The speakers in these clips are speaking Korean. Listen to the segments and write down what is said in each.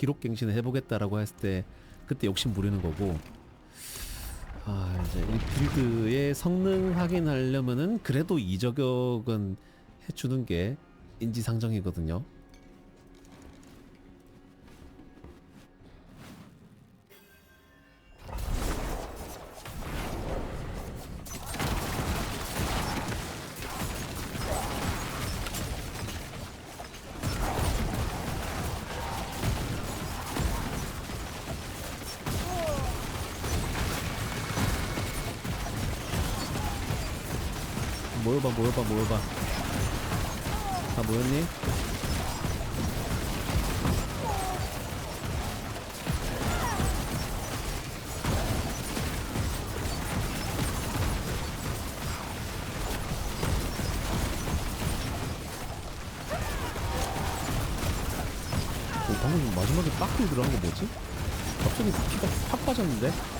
기록 갱신을 해보겠다라고 했을 때 그때 욕심 부리는 거고 아 이제 이 빌드의 성능 확인하려면은 그래도 이 저격은 해주는 게 인지상정이거든요. 모여봐 모여봐 모여봐 다 모였니? 어, 방금 마지막에 빡들 들어간 거 뭐지? 갑자기 피가 팍 빠졌는데?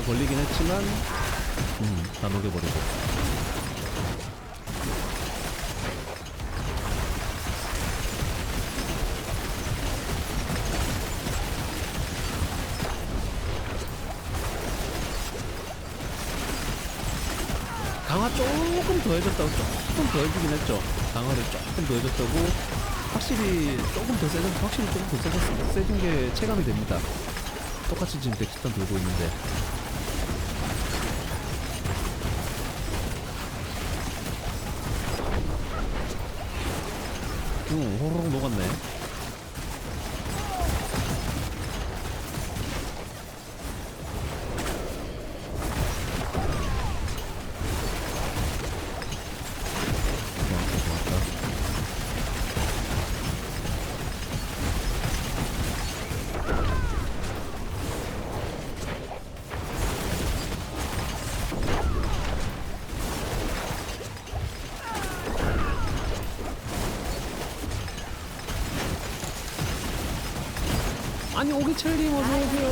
부가가 걸리긴 했지만 음, 다 녹여버리고. 강화 조금 더 해줬다고 조금 더 해주긴 했죠. 강화를 조금 더 해줬다고 확실히 조금 더 세진 확실히 조금 더 세졌, 세진 게 체감이 됩니다. 똑같이 지금 백스탄 돌고 있는데 응 호로록 녹았네 아니 오기철님 어서오세요.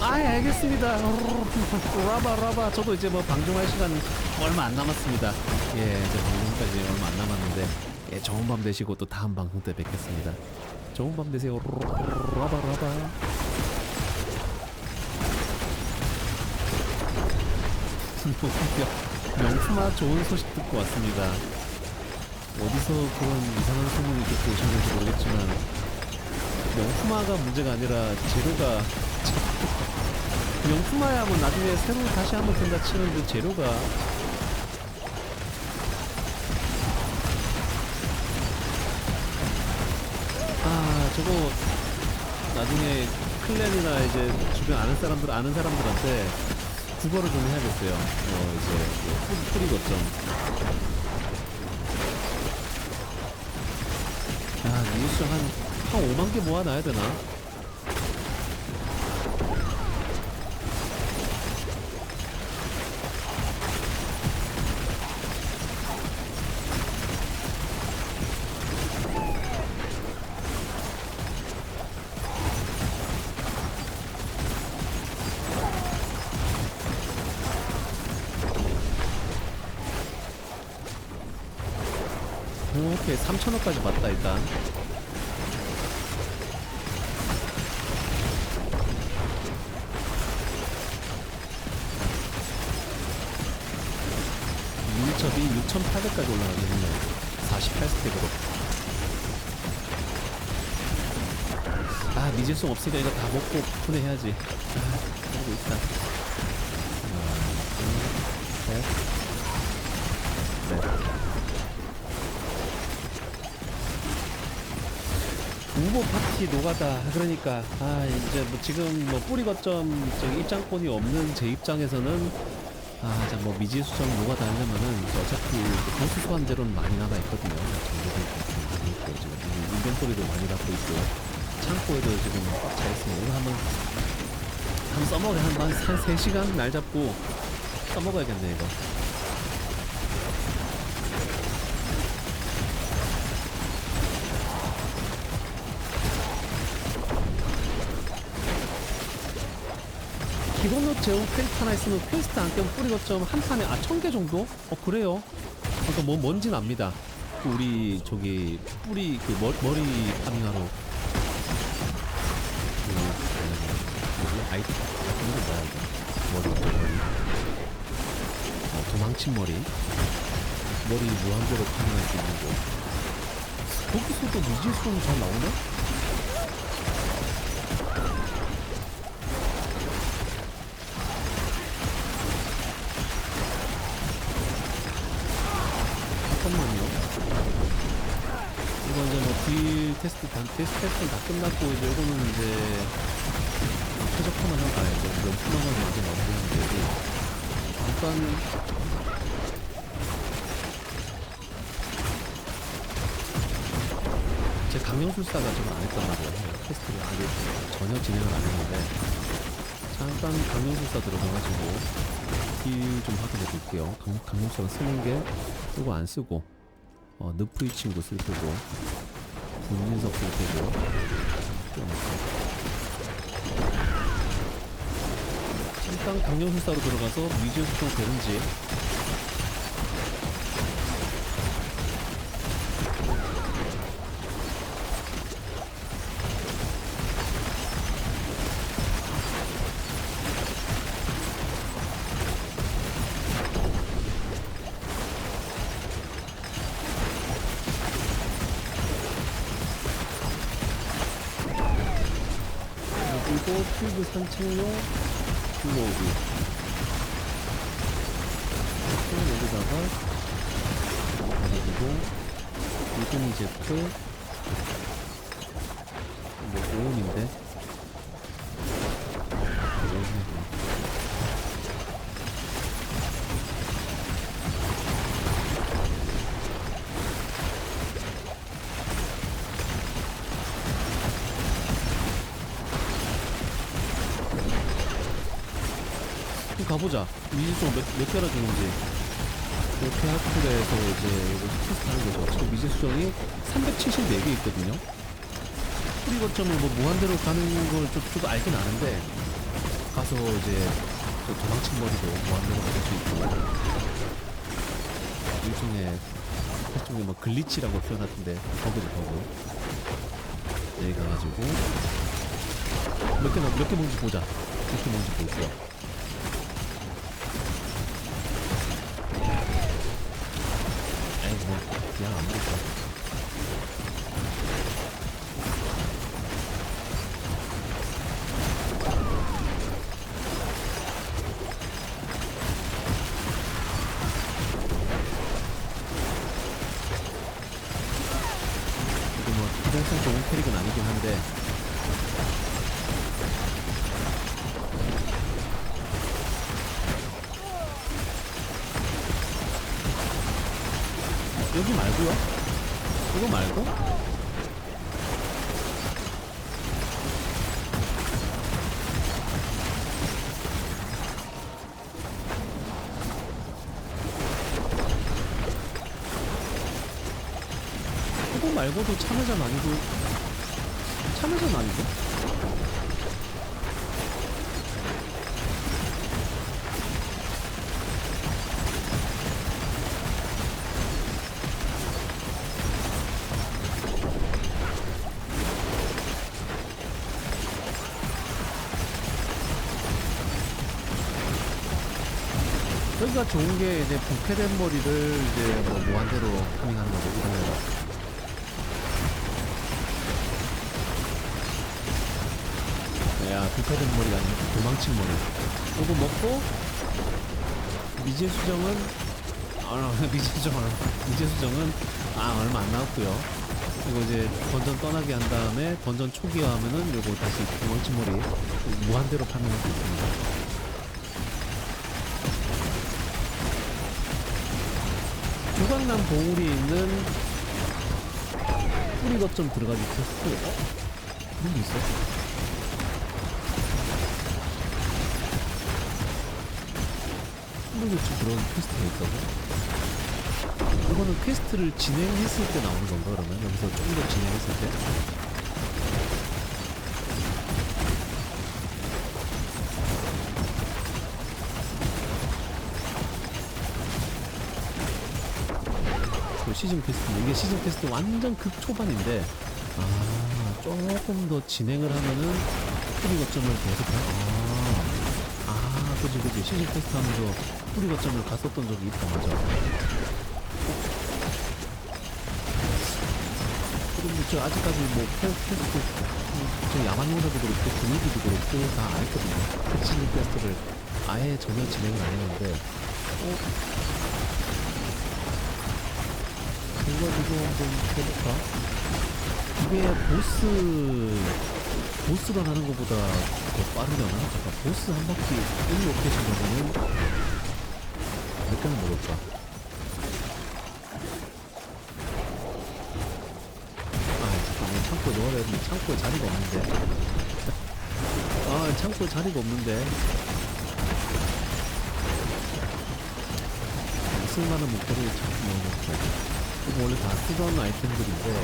아 알겠습니다. 라바 라바. 저도 이제 뭐 방송할 시간 얼마 안 남았습니다. 예 이제 방송까지 얼마 안 남았는데 예 좋은 밤 되시고 또 다음 방송 때 뵙겠습니다. 좋은 밤 되세요. 라바 라바. 명품아 좋은 소식 듣고 왔습니다. 어디서 그런 이상한 소문이 듣고 오셨는지 모르겠지만 명품화가 문제가 아니라 재료가 명품화야 뭐 나중에 새로 다시 한번 된다 치는데 재료가 아 저거 나중에 클랜이나 이제 주변 아는 사람들 아는 사람들한테 국어를 좀 해야겠어요. 어 이제 뿌리 거점. 야 뉴스 한 한 5만 개 모아놔야 되나? 오케이 3천원까지 봤다 일단 밀접이 6,800까지 올라가겠네요. 48스택으로. 아 미질송 없으니까 이거 다 먹고 푸내해야지. 아 하고 있다. 하나 둘 셋넷 후보 파티 노가다. 그러니까 아 이제 뭐 지금 뭐 뿌리 거점 입장권이 없는 제 입장에서는 아 자 뭐 미지 수정 노가다 하려면은 이제 어차피 그 보스 소환제로는 많이 남아 있거든요. 정보도 있고 많이 있고 지금 이 인벤토리도 많이 갖고 있고 창고에도 지금 꽉차 있으면 이거 한번 한번 써먹어 한한 한 3시간 날 잡고 써먹어야겠네 이거 기본으로 제공 퀘스트 하나 있으면 퀘스트 안 깨면 뿌리 거점 한 판에 아 천 개 정도? 어 그래요? 그러니까 뭐 뭔진 압니다. 그 우리 저기 뿌리 그 머, 머리 파밍하러 그 뭐지 아이디 이거 뭐야 이거 머리 머리? 어, 도망친 머리 머리 무한대로 파밍할 수 있는 거. 거기서도 미지수는 잘 나오네? 1 테스트 단 테스트 테스트 다 끝났고 이제 요거는 이제 최적화만 하고 아니 이제 연품만 하고 이제 만드는 되고. 잠깐 제 강력술사가 좀 안 했단 말이에요. 테스트를 아직 전혀 진행을 안 했는데. 잠깐 강력술사 들어가가지고 딜좀 확인해 볼게요. 강력수랑 쓰는 게 쓰고 안 쓰고 어, 느프이 친구 쓸 거고. 분진석 쓸 테고 잠깐 강령술사로 들어가서 미지어 수정 되는지 튜브 산책용 그리고 여기다가 그리고 이분이 제프 가보자. 미지수가 몇, 몇 개나 주는지. 이렇게 하프에서 이제 이거 테스트 하는 거죠. 지금 미지수정이 374개 있거든요. 뿌리 거점을 뭐 무한대로 가는 걸 좀, 좀 알긴 아는데, 가서 이제 또 도망친 머리도 무한대로 갈수 있고, 일종의, 일종의 뭐 글리치라고 표현하던데, 버그도 버그. 여기 가가지고, 몇 개, 몇개 먹는지 보자. 몇개 먹는지 볼게요. 그냥 안 먹을까 이 여기 말고요? 이거 말고? 이거 말고도 참여자 아니고 참여자 아니고? 여기가 좋은 게 이제 부패된 머리를 이제 뭐 무한대로 파밍하는 거죠 이런 데가 야 부패된 머리가 아니고 도망친 머리. 이거 먹고 미제 수정은 아 미제 수정은 미제 수정은 아 얼마 안 나왔고요. 이거 이제 던전 떠나게 한 다음에 던전 초기화하면은 요거 다시 멀치머리 무한대로 파밍할 수 있습니다. 조각난 봉우리 있는 뿌리 거점 들어가지 퀘스트 어? 그런 게 있어? 뿌리 거점 그런 퀘스트가 있다고? 이거는 퀘스트를 진행했을 때 나오는 건가 그러면 여기서 좀 더 진행했을 때? 그 시즌 퀘스트 이게 시즌 퀘스트 완전 극 초반인데 아 조금 더 진행을 하면은 뿌리 거점을 계속 가. 아, 아 그지 그지 시즌 퀘스트 하면서 뿌리 거점을 갔었던 적이 있다 맞아. 그럼 저 아직까지 뭐 퀘스트 저 야만용사도 그렇고 분위기도 그렇고 다 알거든요. 그 시즌 퀘스트를 아예 전혀 진행을 안 했는데 어? 이거 지금 한번 해볼까? 이게 보스 보스가 가는 것보다 더 빠르려나? 잠깐 보스 한 바퀴 1 로켓인 거면은 몇 개나 먹을까? 아 잠깐만 창고에 넣어야 되는데 창고에 자리가 없는데 아 창고에 자리가 없는데 쓸만한 목표를 자꾸 넣어놓고 이거 원래 다 쓰던 아이템들인데.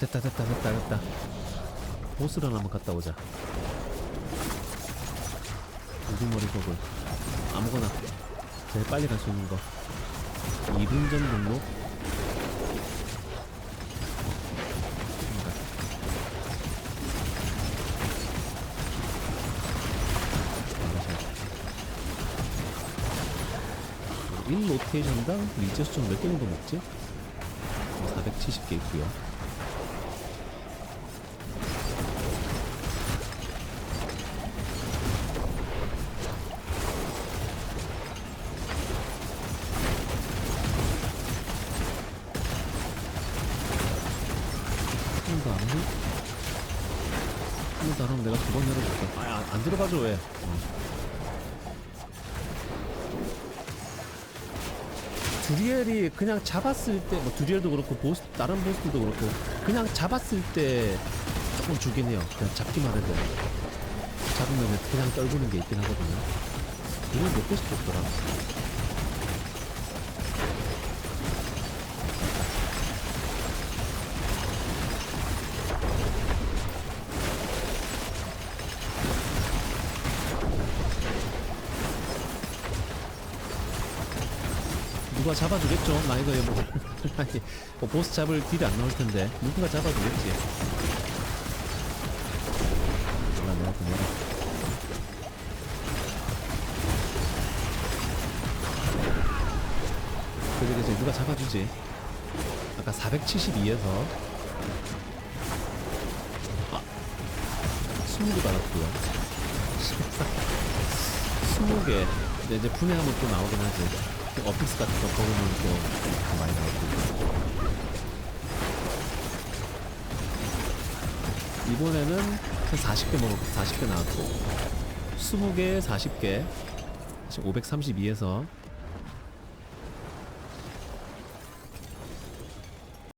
됐다 됐다 됐다 됐다. 보스랑 한번 갔다 오자. 우두머리 버블. 아무거나. 제일 빨리 갈 수 있는 거. 2분 전 종목 1 로테이션당 리제 수점 몇개 정도 먹지? 470개 있고요. 한번도 안 하니? 한번도 안 하면 내가 두 번 열어볼게. 아, 안, 안 들어가죠, 왜? 두리엘이 그냥 잡았을 때, 뭐 두리엘도 그렇고 보스 다른 보스들도 그렇고 그냥 잡았을 때 조금 주긴 해요. 그냥 잡기만 해도 잡으면 그냥 떨구는 게 있긴 하거든요. 이건 몇 개씩 줬더라. 누가 잡아주겠죠? 나이가 뭐 아니 뭐 보스 잡을 딜이 안 나올 텐데 누군가 잡아주겠지? 몰라 내가 그냥 그래 그래서 누가 잡아주지? 아까 472에서. 아 20개 받았고요. 20개. 이제, 이제 분해하면 또 나오긴 하지. 그 어픽스 같은 거 먹으면 또 많이 나오고 이번에는 한 40개 먹었고 40개 나왔고 20개 40개 532에서